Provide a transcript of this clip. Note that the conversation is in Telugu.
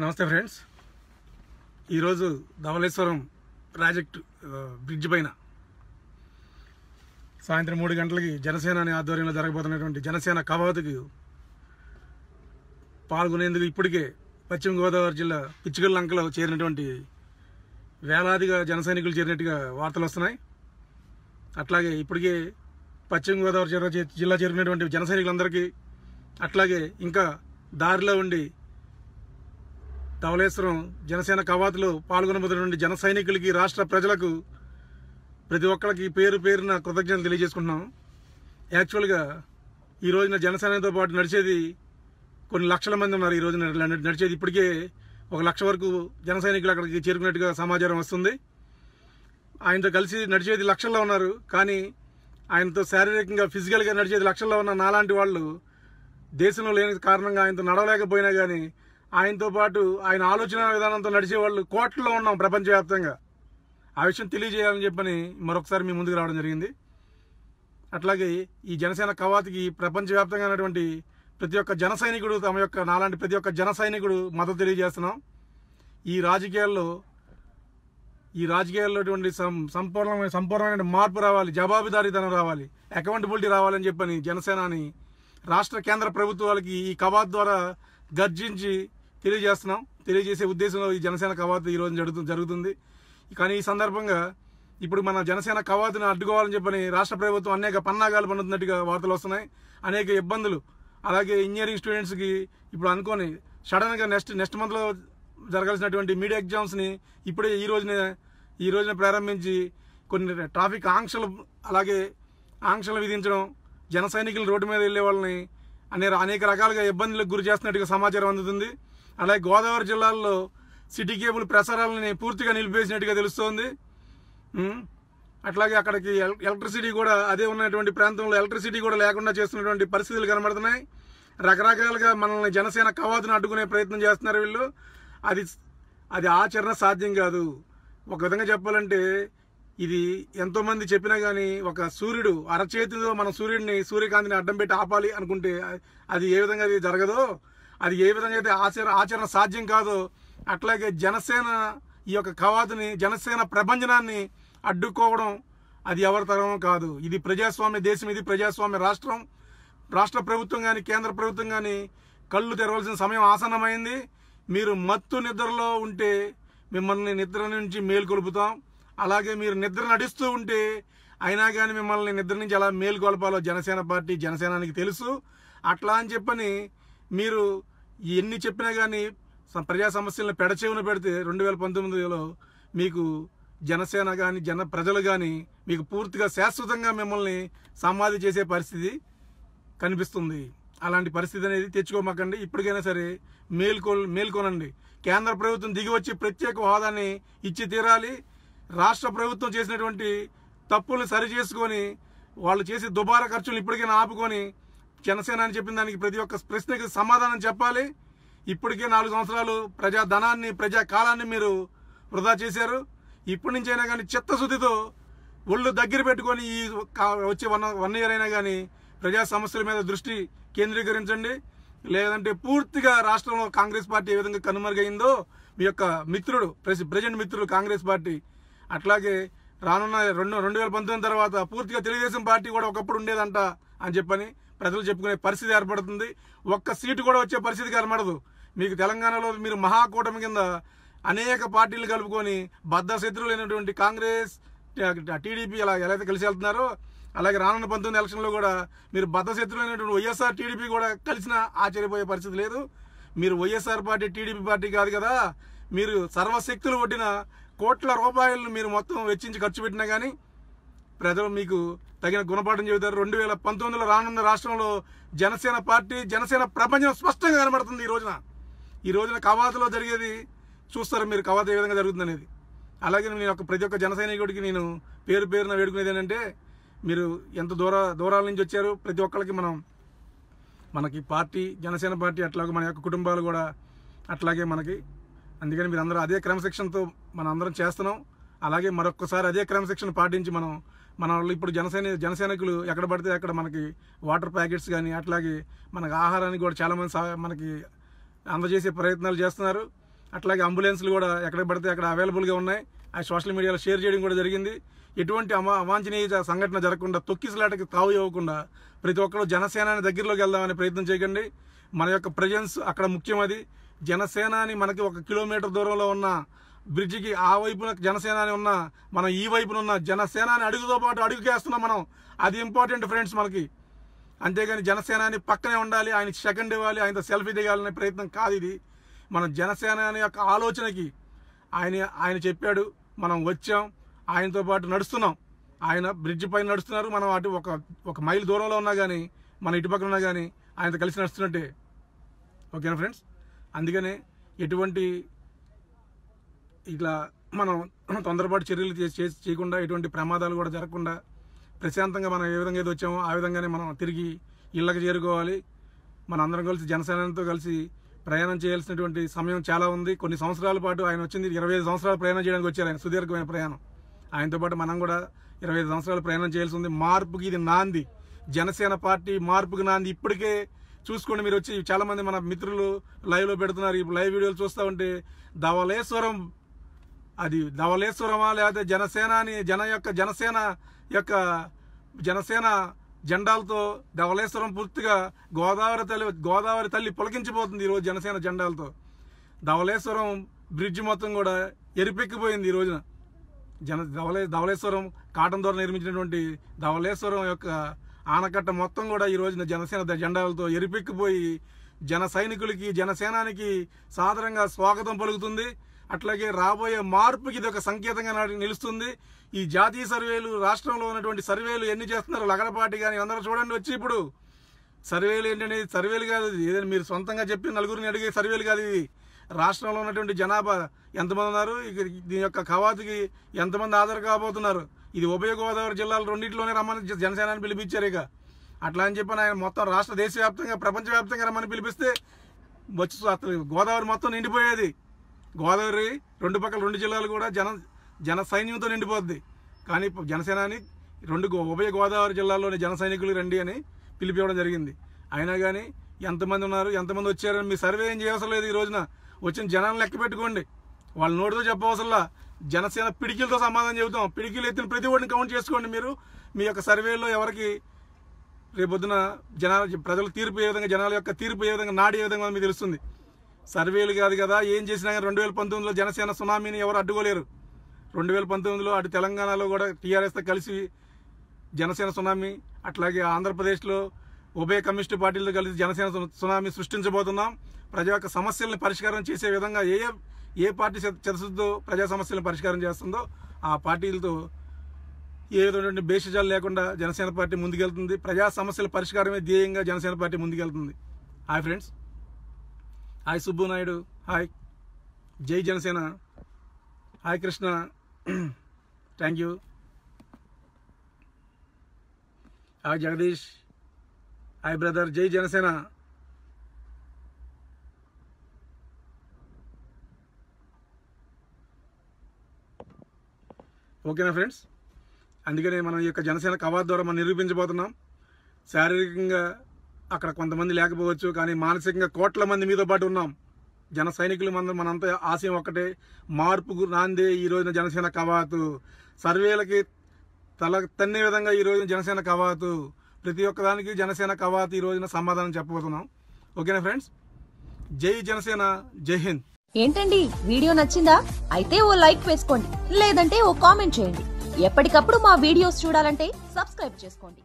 నమస్తే ఫ్రెండ్స్. ఈరోజు ధవళేశ్వరం ప్రాజెక్టు బ్రిడ్జ్ పైన సాయంత్రం మూడు గంటలకి జనసేన అనే ఆధ్వర్యంలో జరగబోతున్నటువంటి జనసేన కవాతుకి పాల్గొనేందుకు ఇప్పటికే పశ్చిమ గోదావరి జిల్లా పిచ్చుకల్ లంకలో చేరినటువంటి వేలాదిగా జన సైనికులు చేరినట్టుగా వార్తలు వస్తున్నాయి. అట్లాగే ఇప్పటికే పశ్చిమ గోదావరి జిల్లా జిల్లా చేరినటువంటి జన సైనికులందరికీ అట్లాగే ఇంకా దారిలో ఉండి ధవళేశ్వరం జనసేన కవాతులో పాల్గొనబోతున్నటువంటి జన సైనికులకి రాష్ట్ర ప్రజలకు ప్రతి ఒక్కరికి పేరు పేరున కృతజ్ఞతలు తెలియజేసుకుంటున్నాం. యాక్చువల్గా ఈ రోజున జనసేనతో పాటు నడిచేది కొన్ని లక్షల మంది ఉన్నారు ఈ రోజున నడిచేది. ఇప్పటికే ఒక లక్ష వరకు జన సైనికులు అక్కడికి చేరుకున్నట్టుగా సమాచారం వస్తుంది. ఆయనతో కలిసి నడిచేది లక్షల్లో ఉన్నారు. కానీ ఆయనతో శారీరకంగా ఫిజికల్గా నడిచేది లక్షల్లో ఉన్న నాలాంటి వాళ్ళు దేశంలో లేని కారణంగా ఆయనతో నడవలేకపోయినా కానీ ఆయనతో పాటు ఆయన ఆలోచన విధానంతో నడిచే వాళ్ళు కోట్లలో ఉన్నాం ప్రపంచవ్యాప్తంగా. ఆ విషయం తెలియజేయాలని చెప్పని మరొకసారి మీ ముందుకు రావడం జరిగింది. అట్లాగే ఈ జనసేన కవాతికి ప్రపంచవ్యాప్తంగా ఉన్నటువంటి ప్రతి ఒక్క జన సైనికుడు తమ యొక్క నాలాంటి ప్రతి ఒక్క జన సైనికుడు మద్దతు తెలియజేస్తున్నాం. ఈ రాజకీయాల్లో ఈ రాజకీయాల్లో అటువంటి సంపూర్ణమైన సంపూర్ణమైన మార్పు రావాలి జవాబుదారీతనం రావాలి అకౌంటబిలిటీ రావాలని చెప్పని జనసేనని రాష్ట్ర కేంద్ర ప్రభుత్వాలకి ఈ కవాత్ ద్వారా గర్జించి తెలియజేస్తున్నాం. తెలియజేసే ఉద్దేశంలో ఈ జనసేన కవాత్ ఈరోజు రోజు జరుగుతు జరుగుతుంది. కానీ ఈ సందర్భంగా ఇప్పుడు మన జనసేన కవాతును అడ్డుకోవాలని చెప్పని రాష్ట్ర ప్రభుత్వం అనేక పన్నాగాలు పన్నుతున్నట్టుగా వార్తలు వస్తున్నాయి. అనేక ఇబ్బందులు. అలాగే ఇంజనీరింగ్ స్టూడెంట్స్కి ఇప్పుడు అనుకోని సడన్గా నెక్స్ట్ నెక్స్ట్ మంత్లో జరగాల్సినటువంటి మీడియా ఎగ్జామ్స్ని ఇప్పుడే ఈ రోజునే ఈ రోజున ప్రారంభించి కొన్ని ట్రాఫిక్ ఆంక్షలు అలాగే ఆంక్షలు విధించడం జన సైనికులు రోడ్డు మీద వెళ్ళే వాళ్ళని అనే అనేక రకాలుగా ఇబ్బందులకు గురి చేస్తున్నట్టుగా సమాచారం అందుతుంది. అలాగే గోదావరి జిల్లాల్లో సిటీ కేబుల్ ప్రసారాలని పూర్తిగా నిలిపేసినట్టుగా తెలుస్తోంది. అట్లాగే అక్కడికి ఎలక్ట్రిసిటీ కూడా అదే ఉన్నటువంటి ప్రాంతంలో ఎలక్ట్రిసిటీ కూడా లేకుండా చేస్తున్నటువంటి పరిస్థితులు కనబడుతున్నాయి. రకరకాలుగా మనల్ని జనసేన కవాతును అడ్డుకునే ప్రయత్నం చేస్తున్నారు వీళ్ళు. అది అది ఆచరణ సాధ్యం కాదు. ఒక విధంగా చెప్పాలంటే ఇది ఎంతోమంది చెప్పినా కానీ ఒక సూర్యుడు అరచేతితో మన సూర్యుడిని సూర్యకాంతిని అడ్డం పెట్టి ఆపాలి అనుకుంటే అది ఏ విధంగా అది జరగదో అది ఏ విధంగా అయితే ఆచరణ ఆచరణ సాధ్యం కాదో అట్లాగే జనసేన ఈ యొక్క కవాతుని జనసేన ప్రభంజనాన్ని అడ్డుకోవడం అది ఎవరి తరం కాదు. ఇది ప్రజాస్వామ్య దేశం ఇది ప్రజాస్వామ్య రాష్ట్రం. రాష్ట్ర ప్రభుత్వం కానీ కేంద్ర ప్రభుత్వం కానీ కళ్ళు తెరవలసిన సమయం ఆసన్నమైంది. మీరు మత్తు నిద్రలో ఉంటే మిమ్మల్ని నిద్ర నుంచి మేల్కొల్పుతాం. అలాగే మీరు నిద్ర నడుస్తూ ఉంటే అయినా కానీ మిమ్మల్ని నిద్ర నుంచి ఎలా మేల్కొల్పాలో జనసేన పార్టీ జనసేనానికి తెలుసు. అట్లా అని చెప్పని మీరు ఎన్ని చెప్పినా కానీ ప్రజా సమస్యలను పెడచేవున పెడితే రెండు వేల పంతొమ్మిదిలో మీకు జనసేన కానీ జన ప్రజలు కానీ మీకు పూర్తిగా శాశ్వతంగా మిమ్మల్ని సమాధి చేసే పరిస్థితి కనిపిస్తుంది. అలాంటి పరిస్థితి అనేది తెచ్చుకోమాకండి. ఇప్పటికైనా సరే మేల్కొ మేల్కొనండి. కేంద్ర ప్రభుత్వం దిగి వచ్చి ప్రత్యేక హోదాని ఇచ్చి తీరాలి. రాష్ట్ర ప్రభుత్వం చేసినటువంటి తప్పులు సరి చేసుకొని వాళ్ళు చేసే దుబారా ఖర్చులు ఇప్పటికైనా ఆపుకొని జనసేన అని చెప్పిన దానికి ప్రతి ఒక్క ప్రశ్నకి సమాధానం చెప్పాలి. ఇప్పటికే నాలుగు సంవత్సరాలు ప్రజా ధనాన్ని ప్రజా కాలాన్ని మీరు వృధా చేశారు. ఇప్పటి నుంచి అయినా కానీ చిత్తశుద్ధితో ఒళ్ళు దగ్గర పెట్టుకొని ఈ కా- వచ్చే వన్ వన్ ఇయర్ అయినా కానీ ప్రజా సమస్యల మీద దృష్టి కేంద్రీకరించండి. లేదంటే పూర్తిగా రాష్ట్రంలో కాంగ్రెస్ పార్టీ ఏ విధంగా కనుమరుగైందో మీ యొక్క మిత్రుడు ప్రెసి- ప్రజెంట్ మిత్రుడు కాంగ్రెస్ పార్టీ. అట్లాగే రానున్న రెండు రెండు వేల పంతొమ్మిది తర్వాత పూర్తిగా తెలుగుదేశం పార్టీ కూడా ఒకప్పుడు ఉండేదంట అని చెప్పని ప్రజలు చెప్పుకునే పరిస్థితి ఏర్పడుతుంది. ఒక్క సీటు కూడా వచ్చే పరిస్థితి కనబడదు. మీకు తెలంగాణలో మీరు మహాకూటమి కింద అనేక పార్టీలు కలుపుకొని బద్ద శత్రువులైనటువంటి కాంగ్రెస్ టీడీపీ అలా ఎలా అయితే కలిసి వెళ్తున్నారో అలాగే రానున్న పంతొమ్మిది ఎలక్షన్లో కూడా మీరు బద్దశత్రులు శత్రువులైనటువంటి వైఎస్ఆర్ టీడీపీ కూడా కలిసిన ఆశ్చర్యపోయే పరిస్థితి లేదు. మీరు వైఎస్ఆర్ పార్టీ టీడీపీ పార్టీ కాదు కదా మీరు సర్వశక్తులు ఒడ్డిన కోట్ల రూపాయలను మీరు మొత్తం వెచ్చించి ఖర్చు పెట్టినా కానీ ప్రజలు మీకు తగిన గుణపాఠం చెబుతారు. రెండు వేల పంతొమ్మిదిలో రానున్న రాష్ట్రంలో జనసేన పార్టీ జనసేన ప్రపంచం స్పష్టంగా కనబడుతుంది ఈ రోజున. ఈ రోజున కవాతులో జరిగేది చూస్తారు మీరు కవాత ఏ విధంగా జరుగుతుంది అనేది అలాగే నేను ఒక ప్రతి ఒక్క జన సైనికుడికి నేను పేరు పేరున వేడుకునేది ఏంటంటే మీరు ఎంత దూర దూరాల నుంచి వచ్చారు? ప్రతి ఒక్కరికి మనం మనకి పార్టీ జనసేన పార్టీ అట్లాగే మన యొక్క కుటుంబాలు కూడా అట్లాగే మనకి అందుకని మీరు అందరూ అదే క్రమశిక్షణతో మనం అందరం చేస్తున్నాం. అలాగే మరొకసారి అదే క్రమశిక్షణ పాటించి మనం మన వాళ్ళు ఇప్పుడు జనసేన జనసైనికులు ఎక్కడ పడితే అక్కడ మనకి వాటర్ ప్యాకెట్స్ కానీ అట్లాగే మనకి ఆహారానికి కూడా చాలామంది మనకి అందజేసే ప్రయత్నాలు చేస్తున్నారు. అట్లాగే అంబులెన్స్లు కూడా ఎక్కడ పడితే అక్కడ అవైలబుల్గా ఉన్నాయి. ఆ సోషల్ మీడియాలో షేర్ చేయడం కూడా జరిగింది. ఎటువంటి అమా అవాంఛనీయ సంఘటన జరగకుండా తొక్కిసలాటకి తావు ఇవ్వకుండా ప్రతి ఒక్కరు జనసేనాని దగ్గరలోకి వెళ్దామనే ప్రయత్నం చేయకండి. మన యొక్క ప్రజెన్స్ అక్కడ ముఖ్యం అది. జనసేనాని మనకి ఒక కిలోమీటర్ దూరంలో ఉన్న బ్రిడ్జికి ఆ వైపున జనసేనాని ఉన్న మనం ఈ వైపున ఉన్న జనసేనాని అడుగుతో పాటు అడుగుకేస్తున్నాం మనం. అది ఇంపార్టెంట్ ఫ్రెండ్స్ మనకి. అంతేగాని జనసేనాని పక్కనే ఉండాలి ఆయన సెకండ్ ఇవ్వాలి ఆయనతో సెల్ఫీ దిగాలనే ప్రయత్నం కాదు ఇది. మన జనసేనాని యొక్క ఆలోచనకి ఆయన ఆయన చెప్పాడు మనం వచ్చాం ఆయనతో పాటు నడుస్తున్నాం. ఆయన బ్రిడ్జ్ పైన నడుస్తున్నారు మనం అటు ఒక ఒక మైల్ దూరంలో ఉన్నా కానీ మన ఇటు పక్కన ఉన్నా కానీ ఆయనతో కలిసి నడుస్తున్నట్టే. ఓకేనా ఫ్రెండ్స్? అందుకనే ఎటువంటి ఇట్లా మనం తొందరపాటు చర్యలు చే- చేయకుండా ఎటువంటి ప్రమాదాలు కూడా జరగకుండా ప్రశాంతంగా మనం ఏ విధంగా ఏదో వచ్చామో ఆ విధంగానే మనం తిరిగి ఇళ్ళకి చేరుకోవాలి. మన అందరం కలిసి జనసేనతో కలిసి ప్రయాణం చేయాల్సినటువంటి సమయం చాలా ఉంది. కొన్ని సంవత్సరాల పాటు ఆయన వచ్చింది. ఇరవై ఐదు సంవత్సరాలు ప్రయాణం చేయడానికి వచ్చారు ఆయన. సుదీర్ఘమైన ప్రయాణం. ఆయనతో పాటు మనం కూడా ఇరవై ఐదు సంవత్సరాలు ప్రయాణం చేయాల్సి ఉంది. మార్పుకి ఇది నాంది. జనసేన పార్టీ మార్పుకి నాంది. ఇప్పటికే చూసుకోండి మీరు వచ్చి చాలా మంది మన మిత్రులు లైవ్లో పెడుతున్నారు. ఇప్పుడు లైవ్ వీడియోలు చూస్తూ ఉంటే ధవలేశ్వరం అది ధవలేశ్వరమా లేకపోతే జనసేనాని జన యొక్క జనసేన యొక్క జనసేన జెండాలతో ధవళేశ్వరం పూర్తిగా గోదావరి తల్లి గోదావరి తల్లి పులకించిపోతుంది ఈరోజు జనసేన జెండాలతో. ధవళేశ్వరం బ్రిడ్జ్ మొత్తం కూడా ఎరిపెక్కిపోయింది ఈ రోజున. జన ధవలే ధవళేశ్వరం కాటన్ ద్వారా నిర్మించినటువంటి ధవళేశ్వరం యొక్క ఆనకట్ట మొత్తం కూడా ఈ రోజున జనసేన జెండాలతో ఎరిపెక్కిపోయి జన సైనికులకి జనసేనానికి సాధారణంగా స్వాగతం పలుకుతుంది. అట్లాగే రాబోయే మార్పుకి ఇది ఒక సంకేతంగా నాటి- నిలుస్తుంది. ఈ జాతీయ సర్వేలు రాష్ట్రంలో ఉన్నటువంటి సర్వేలు ఎన్ని చేస్తున్నారు లగడపాటి కానీ అందరూ చూడండి వచ్చి ఇప్పుడు. సర్వేలు ఏంటంటే సర్వేలు కాదు ఇది. ఏదైనా మీరు సొంతంగా చెప్పి నలుగురిని అడిగే సర్వేలు కాదు ఇది. రాష్ట్రంలో ఉన్నటువంటి జనాభా ఎంతమంది ఉన్నారు? ఇక దీని యొక్క కవాతుకి ఎంతమంది ఆధార్ కాబోతున్నారు? ఇది ఉభయ గోదావరి జిల్లాలు రెండింటిలోనే రమ్మని జనసేనని పిలిపించారు ఇక. అట్లా అని చెప్పి ఆయన మొత్తం రాష్ట్ర దేశవ్యాప్తంగా ప్రపంచవ్యాప్తంగా రమ్మని పిలిపిస్తే వచ్చి అసలు గోదావరి మొత్తం నిండిపోయేది. గోదావరి రెండు పక్కల రెండు జిల్లాలు కూడా జన జన సైన్యంతో నిండిపోద్ది. కానీ జనసేనాని రెండు గో- ఉభయ గోదావరి జిల్లాల్లోని జన సైనికులు రండి అని పిలిపివ్వడం జరిగింది. అయినా కానీ ఎంతమంది ఉన్నారు ఎంతమంది వచ్చారని మీ సర్వే ఏం చేయవసరం లేదు ఈ రోజున. వచ్చిన జనాలను లెక్క పెట్టుకోండి. వాళ్ళ నోటితో చెప్పవసరంలా జనసేన పిడికిలతో సమాధానం చెబుతాం. పిడికిలు ఎత్తిన ప్రతి ఒక్కరిని కౌంట్ చేసుకోండి మీరు. మీ యొక్క సర్వేలో ఎవరికి రేపొద్దున జనాల ప్రజల తీర్పు ఏ విధంగా జనాల యొక్క తీర్పు ఏ విధంగా నాడి ఏ విధంగా మీకు తెలుస్తుంది. సర్వేలు కాదు కదా ఏం చేసినా కానీ రెండు వేల పంతొమ్మిదిలో జనసేన సునామీని ఎవరు అడ్డుకోలేరు. రెండు వేల పంతొమ్మిదిలో అటు తెలంగాణలో కూడా టీఆర్ఎస్తో కలిసి జనసేన సునామీ అట్లాగే ఆంధ్రప్రదేశ్లో ఉభయ కమ్యూనిస్టు పార్టీలతో కలిసి జనసేన సు- సునామీ సృష్టించబోతున్నాం. ప్రజా యొక్క సమస్యలను పరిష్కారం చేసే విధంగా ఏ ఏ- పార్టీ చె- ప్రజా సమస్యలను పరిష్కారం చేస్తుందో ఆ పార్టీలతో ఏ విధమైనటువంటి భేషజాలు లేకుండా జనసేన పార్టీ ముందుకెళ్తుంది. ప్రజా సమస్యల పరిష్కారమే ధ్యేయంగా జనసేన పార్టీ ముందుకెళ్తుంది. Hi friends. Hi Subbu Naidu hi. జై Janasena hi Krishna. Thank you hi Jagadish. Hi brother జై జనసేన. ఓకేనా ఫ్రెండ్స్ అందుకనే మనం ఈ యొక్క జనసేన కవాత్ ద్వారా మనం నిరూపించబోతున్నాం. శారీరకంగా అక్కడ కొంతమంది లేకపోవచ్చు కానీ మానసికంగా కోట్ల మంది మీతో పాటు ఉన్నాం. జన సైనికులు మన మనంతా ఆశయం ఒక్కటే. మార్పుకు నాందే ఈ రోజున జనసేన కవాతు. సర్వేలకి తల తన్నే విధంగా ఈ రోజున జనసేన కవాతు. ప్రతి ఒక్కదానికి జనసేన కవాతు ఈ రోజున సమాధానం చెప్పబోతున్నాం. ఓకేనా ఫ్రెండ్స్? జై జనసేన జై హింద్. ఏంటండి? వీడియో నచ్చిందా? అయితే ఓ లైక్ వేసుకోండి. లేదంటే ఓ కామెంట్ చేయండి. ఎప్పటికప్పుడు మా వీడియోస్ చూడాలంటే సబ్స్క్రైబ్ చేసుకోండి.